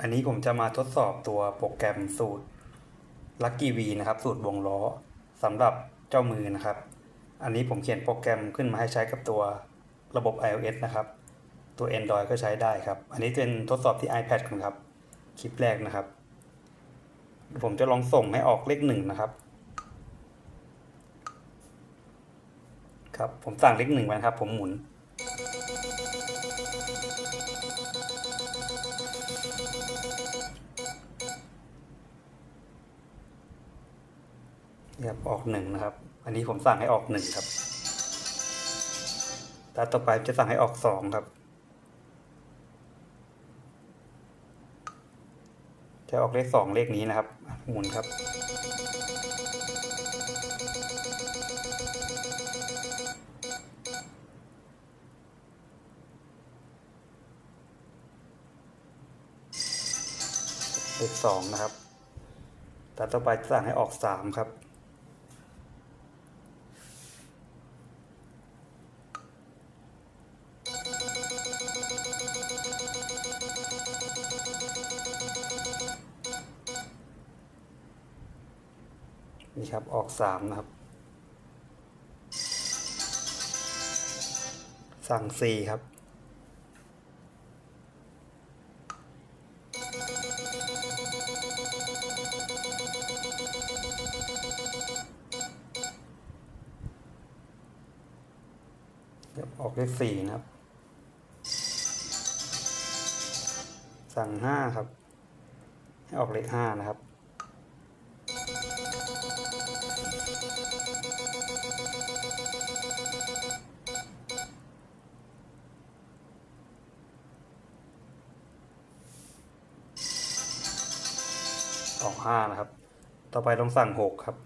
อันนี้ผมจะมาทดสอบตัวโปรแกรมสูตร Lucky V นะครับ สูตรวงล้อสำหรับเจ้ามือนะครับ อันนี้ผมเขียนโปรแกรมขึ้นมาให้ใช้กับตัวระบบ iOS นะครับ ตัว Android ก็ใช้ได้ครับ อันนี้เป็นทดสอบที่ iPad กันครับ คลิปแรกนะครับ ผมจะลองส่งให้ออกเลขหนึ่งนะครับ ครับ ผมสั่งเลขหนึ่งไว้นะครับ ผมหมุน ครับออกหนึ่งนะครับ อันนี้ผมสั่งให้ออกหนึ่งครับแล้วต่อไปจะสั่งให้ออกสองครับ จะออกเลขสองเลขนี้นะครับ หมุนครับ เลขสองนะครับแต่ต่อไปจะสั่งให้ออกสามครับ นี่ครับออกสามนะครับ สั่งสี่ครับเดี๋ยวออกเลขสี่นะครับ สั่งห้าครับ ให้ออกเลขห้านะครับ ออกห้านะครับ ต่อไปต้องสั่งหกครับ